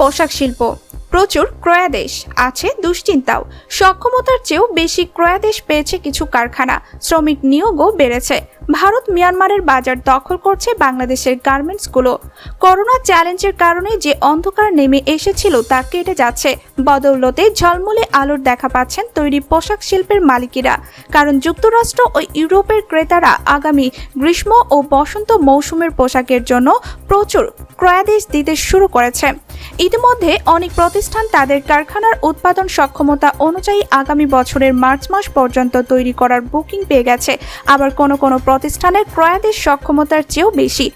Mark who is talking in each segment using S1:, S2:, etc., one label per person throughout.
S1: পোশাক শিল্প। প্রচুর ক্রয়াদেশ আছে দুশ্চিন্তাও। সক্ষমতার চেয়েও বেশি ক্রয়াদেশ পেয়েছে কিছু কারখানা। শ্রমিক নিয়োগও বেড়েছে। ভারত মিয়ানমারের বাজার দখল করছে বাংলাদেশের গার্মেন্টসগুলো। করোনা চ্যালেঞ্জের কারণে যে অন্ধকার নেমে এসেছিল তা কেটে যাচ্ছে। বদৌলতে ঝলমলে আলোর দেখা পাচ্ছেন তৈরি পোশাক শিল্পের মালিকেরা। কারণ যুক্তরাষ্ট্র ও ইউরোপের ক্রেতারা আগামী গ্রীষ্ম ও বসন্ত মৌসুমের পোশাকের জন্য প্রচুর ক্রয়াদেশ দিতে শুরু করেছে। ইতিমধ্যে অনেক প্রতিষ্ঠান তাদের কারখানার উৎপাদন সক্ষমতা অনুযায়ী আগামী বছরের মার্চ মাস পর্যন্ত তৈরি করার বুকিং পেয়ে গেছে। আবার কোনো কোনো প্রতিষ্ঠানের ক্রয়াদেশ সক্ষমতার চেয়েও বেশি।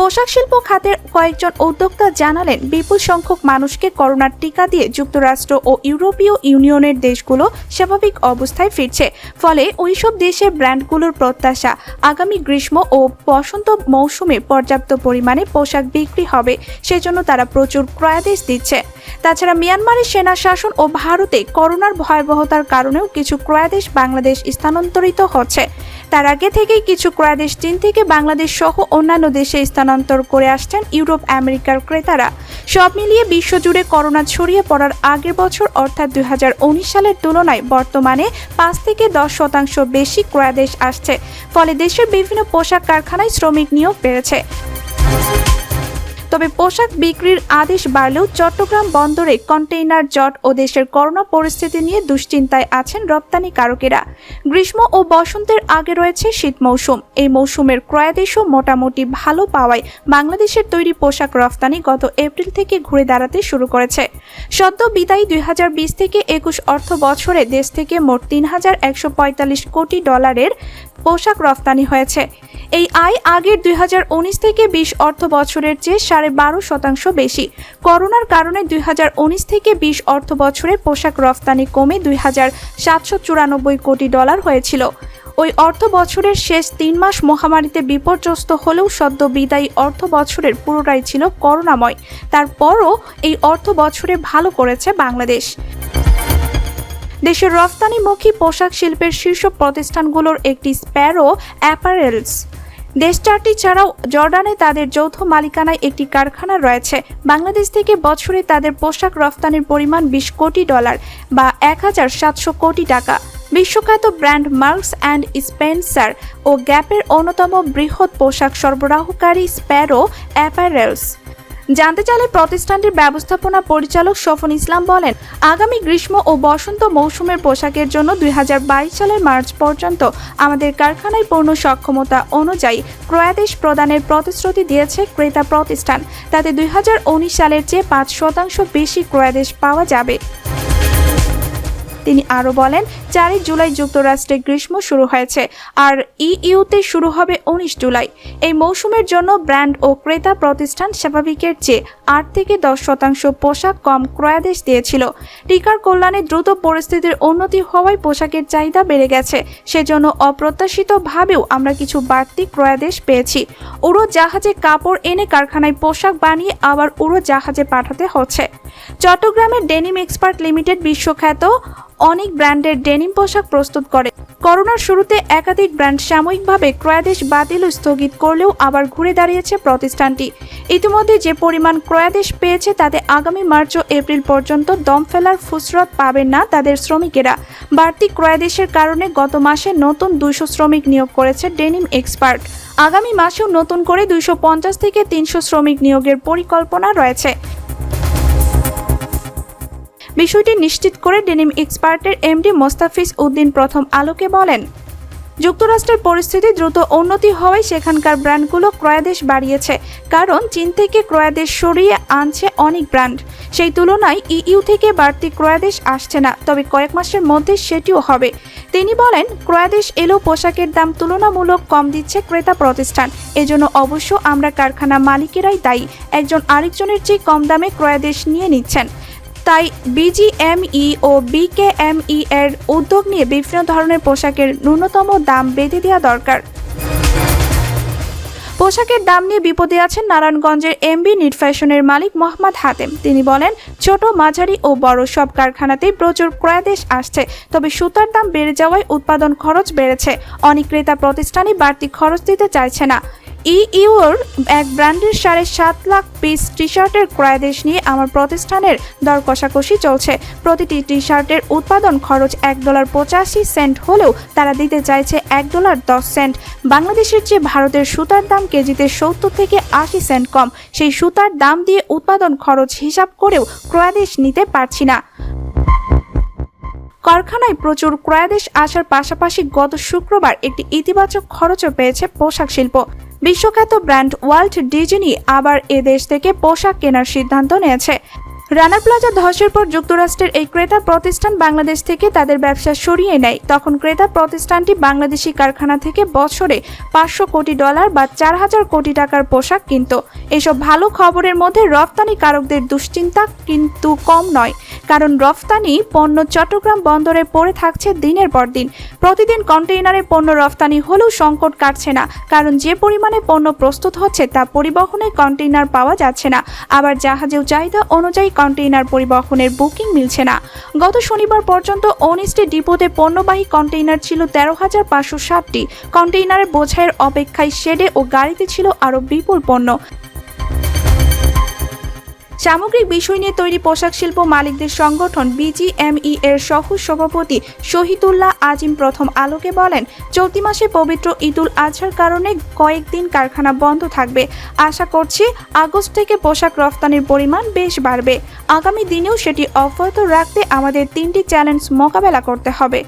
S1: পোশাক শিল্প খাতের কয়েকজন উদ্যোক্তা জানালেন, বিপুল সংখ্যক মানুষকে করোনার টিকা দিয়ে যুক্তরাষ্ট্র ও ইউরোপীয় ইউনিয়নের দেশগুলো স্বাভাবিক অবস্থায় ফিরছে। ফলে ওইসব দেশের ব্র্যান্ডগুলোর প্রত্যাশা আগামী গ্রীষ্ম ও বসন্ত মৌসুমে পর্যাপ্ত পরিমাণে পোশাক বিক্রি হবে, সেজন্য তারা প্রচুর ক্রয়াদেশ দিচ্ছে। তাছাড়া মিয়ানমারের সেনা শাসন ও ভারতে করোনার ভয়াবহতার কারণেও কিছু ক্রয়াদেশ বাংলাদেশ স্থানান্তরিত হচ্ছে। তার আগে থেকেই কিছু ক্রয়াদেশ চীন থেকে বাংলাদেশ সহ অন্যান্য দেশে স্থানান্তর করে আসছেন ইউরোপ আমেরিকার ক্রেতারা। সব মিলিয়ে বিশ্বজুড়ে করোনা ছড়িয়ে পড়ার আগের বছর, অর্থাৎ দুই হাজার উনিশ সালের তুলনায় বর্তমানে পাঁচ থেকে দশ শতাংশ বেশি ক্রয়াদেশ আসছে। ফলে দেশের বিভিন্ন পোশাক কারখানায় শ্রমিক নিয়োগ বেড়েছে। তবে পোশাক বিক্রির আদেশ বাড়লেও চট্টগ্রাম বন্দরে কন্টেইনার জট ও দেশের করোনা পরিস্থিতি নিয়ে দুশ্চিন্তায় আছেন রপ্তানিকারকেরা গ্রীষ্ম ও বসন্তের আগে রয়েছে শীত মৌসুম। এই মৌসুমের ক্রয়াদেশও মোটামুটি ভালো পাওয়ায় বাংলাদেশের তৈরি পোশাক রফতানি গত এপ্রিল থেকে ঘুরে দাঁড়াতে শুরু করেছে। সদ্য বিদায়ী দুই হাজার বিশ থেকে একুশ অর্থ বছরে দেশ থেকে মোট তিন হাজার একশো পঁয়তাল্লিশ কোটি ডলারের পোশাক রপ্তানি হয়েছে। এই আয় আগের দুই হাজার উনিশ থেকে বিশ অর্থ বছরের চেয়ে সাড়ে বারো শতাংশ বেশি। করোনার কারণে দুই হাজার উনিশ থেকে বিশ অর্থ বছরে পোশাক রফতানি কমে দুই কোটি ডলার হয়েছিল। ওই অর্থ বছরের শেষ তিন মাস মহামারীতে বিপর্যস্ত হলেও সদ্য বিদায়ী অর্থ বছরের পুরোটাই ছিল করোনাময়। তারপরও এই অর্থ বছরে ভালো করেছে বাংলাদেশ। দেশের রফতানিমুখী পোশাক শিল্পের শীর্ষ প্রতিষ্ঠানগুলোর একটি স্প্যারো, অ্যাপারেলস। দেশ চারটি ছাড়াও জর্ডানে তাদের যৌথ মালিকানায় একটি কারখানা রয়েছে। বাংলাদেশ থেকে বছরে তাদের পোশাক রফতানির পরিমাণ বিশ কোটি ডলার বা এক হাজার সাতশো কোটি টাকা। বিশ্বখ্যাত ব্র্যান্ড মার্কস অ্যান্ড স্পেন্সার ও গ্যাপের অন্যতম বৃহৎ পোশাক সরবরাহকারী স্প্যারো অ্যাপারেলস। জানতে চাইলে প্রতিষ্ঠানটির ব্যবস্থাপনা পরিচালক সফন ইসলাম বলেন, আগামী গ্রীষ্ম ও বসন্ত মৌসুমের পোশাকের জন্য দুই হাজার বাইশ সালের মার্চ পর্যন্ত আমাদের কারখানায় পূর্ণ সক্ষমতা অনুযায়ী ক্রয়াদেশ প্রদানের প্রতিশ্রুতি দিয়েছে ক্রেতা প্রতিষ্ঠান। তাতে দুই হাজার উনিশ সালের চেয়ে পাঁচ শতাংশ বেশি ক্রয়াদেশ পাওয়া যাবে। তিনি আরও বলেন, চারই জুলাই যুক্তরাষ্ট্রে গ্রীষ্ম শুরু হয়েছে আর ইইউতে শুরু হবে উনিশ জুলাই। এই মৌসুমের জন্য ব্র্যান্ড ও ক্রেতা প্রতিষ্ঠান স্বাভাবিকের চেয়ে আট থেকে দশ শতাংশ পোশাক কম ক্রয়াদেশ দিয়েছিল। টিকার কল্যাণে দ্রুত পরিস্থিতির উন্নতি হওয়ায় পোশাকের চাহিদা বেড়ে গেছে। সেজন্য অপ্রত্যাশিতভাবেও আমরা কিছু বাড়তি ক্রয়াদেশ পেয়েছি। উড়ো জাহাজে কাপড় এনে কারখানায় পোশাক বানিয়ে আবার উড়ো জাহাজে পাঠাতে হচ্ছে। চট্টগ্রামের ডেনিম এক্সপার্ট লিমিটেড বিশ্বখ্যাত অনেক ব্র্যান্ডের ডেনিম পোশাক প্রস্তুত করে। করোনার শুরুতে একাধিক ব্র্যান্ড সাময়িকভাবে ক্রয়াদেশ বাতিল ও স্থগিত করলেও আবার ঘুরে দাঁড়িয়েছে প্রতিষ্ঠানটি। ইতিমধ্যে যে পরিমাণ ক্রয়াদেশ পেয়েছে তাতে আগামী মার্চ ও এপ্রিল পর্যন্ত দম ফেলার ফুসরত পাবেন না তাদের শ্রমিকেরা। বাড়তি ক্রয়াদেশের কারণে গত মাসে নতুন দুইশো শ্রমিক নিয়োগ করেছে ডেনিম এক্সপার্ট। আগামী মাসেও নতুন করে দুইশো পঞ্চাশ থেকে তিনশো শ্রমিক নিয়োগের পরিকল্পনা রয়েছে। বিষয়টি নিশ্চিত করে ডেনিম এক্সপার্টের এমডি মোস্তাফিজ উদ্দিন প্রথম আলোকে বলেন, যুক্তরাষ্ট্রের পরিস্থিতি দ্রুত উন্নতি হওয়ায় সেখানকার ব্র্যান্ডগুলো ক্রয়াদেশ বাড়িয়েছে, কারণ চীন থেকে ক্রয়াদেশ সরিয়ে আনছে অনেক ব্র্যান্ড। সেই তুলনায় ইইউ থেকে বাড়তি ক্রয়াদেশ আসছে না, তবে কয়েক মাসের মধ্যে সেটিও হবে। তিনি বলেন, ক্রয়াদেশ এলেও পোশাকের দাম তুলনামূলক কম দিচ্ছে ক্রেতা প্রতিষ্ঠান, এজন্য অবশ্য আমরা কারখানা মালিকেরাই দায়ী, একজন আরেকজনের চেয়ে কম দামে ক্রয়াদেশ নিয়ে নিচ্ছেন। তাই বিজিএমই ও বিকেএমই এর উদ্যোগ নিয়ে বিভিন্ন ধরনের পোশাকের ন্যূনতম দাম বেঁধে দেওয়া দরকার। পোশাকের দাম নিয়ে বিপদে আছেন নারায়ণগঞ্জের এমবি নিট ফ্যাশনের মালিক মোহাম্মদ হাতেম। তিনি বলেন, ছোট, মাঝারি ও বড় সব কারখানাতেই প্রচুর ক্রয়াদেশ আসছে, তবে সুতার দাম বেড়ে যাওয়ায় উৎপাদন খরচ বেড়েছে। অনেক ক্রেতা প্রতিষ্ঠানই বাড়তি খরচ দিতে চাইছে না। ইইউর এক ব্র্যান্ডের সাড়ে সাত লাখ পিস টি শার্টের ক্রয়াদেশ নিয়ে আমার প্রতিষ্ঠানের দর কষাকষি চলছে। প্রতিটি টি শার্টের উৎপাদন খরচ এক ডলার পঁচাশি সেন্ট হলেও তারা দিতে চাইছে এক ডলার দশ সেন্ট। বাংলাদেশের চেয়ে ভারতের সুতার দাম কেজিতে সত্তর থেকে আশি সেন্ট কম। সেই সুতার দাম দিয়ে উৎপাদন খরচ হিসাব করেও ক্রয়াদেশ নিতে পারছি না। কারখানায় প্রচুর ক্রয়াদেশ আসার পাশাপাশি গত শুক্রবার একটি ইতিবাচক খরচও পেয়েছে পোশাক শিল্প। বিশ্বখ্যাত ব্র্যান্ড ওয়ার্ল্ড ডিজনি আবার এদেশ থেকে পোশাক কেনার সিদ্ধান্ত নিয়েছে। রানা প্লাজা ধসের পর যুক্তরাষ্ট্রের এই ক্রেতা প্রতিষ্ঠান বাংলাদেশ থেকে তাদের ব্যবসা সরিয়ে নেয়। তখন ক্রেতা প্রতিষ্ঠানটি বাংলাদেশি কারখানা থেকে বছরে পাঁচশো কোটি ডলার বা চার হাজার কোটি টাকার পোশাক কিনত। এসব ভালো খবরের মধ্যে রপ্তানিকারকদের দুশ্চিন্তা কিন্তু কম নয়, কারণ রফতানি পণ্য চট্টগ্রাম বন্দরে পড়ে থাকছে দিনের পর দিন। প্রতিদিন কন্টেইনারে পণ্য রফতানি হলেও সংকট কাটছে না, কারণ যে পরিমাণে পণ্য প্রস্তুত হচ্ছে তা পরিবহনে কন্টেইনার পাওয়া যাচ্ছে না। আবার জাহাজেও চাহিদা অনুযায়ী কন্টেইনার পরিবহনের বুকিং মিলছে না। গত শনিবার পর্যন্ত অনিস্টে ডিপোতে পণ্যবাহী কন্টেইনার ছিল তেরো হাজার পাঁচশো সাতটি কন্টেইনারের বোঝাইয়ের অপেক্ষায় শেডে ও গাড়িতে ছিল আরও বিপুল পণ্য। সামগ্রিক বিষয় নিয়ে তৈরি পোশাক শিল্প মালিকদের সংগঠন বিজিএমই এর সহ সভাপতি শহীদুল্লাহ আজিম প্রথম আলোকে বলেন, চলতি মাসে পবিত্র ঈদুল আজহার কারণে কয়েকদিন কারখানা বন্ধ থাকবে। আশা করছি আগস্ট থেকে পোশাক রফতানির পরিমাণ বেশ বাড়বে। আগামী দিনেও সেটি অব্যাহত রাখতে আমাদের তিনটি চ্যালেঞ্জ মোকাবেলা করতে হবে।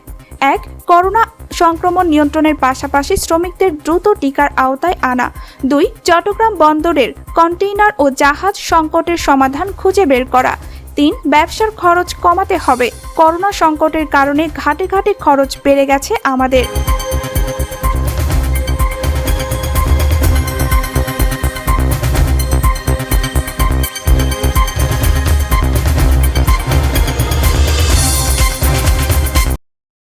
S1: এক, করোনা সংক্রমণ নিয়ন্ত্রণের পাশাপাশি শ্রমিকদের দ্রুত টিকার আওতায় আনা। দুই, চট্টগ্রাম বন্দরের কন্টেইনার ও জাহাজ সংকটের সমাধান খুঁজে বের করা। তিন, ব্যবসার খরচ কমাতে হবে। করোনা সংকটের কারণে ঘাটে ঘাটে খরচ বেড়ে গেছে আমাদের।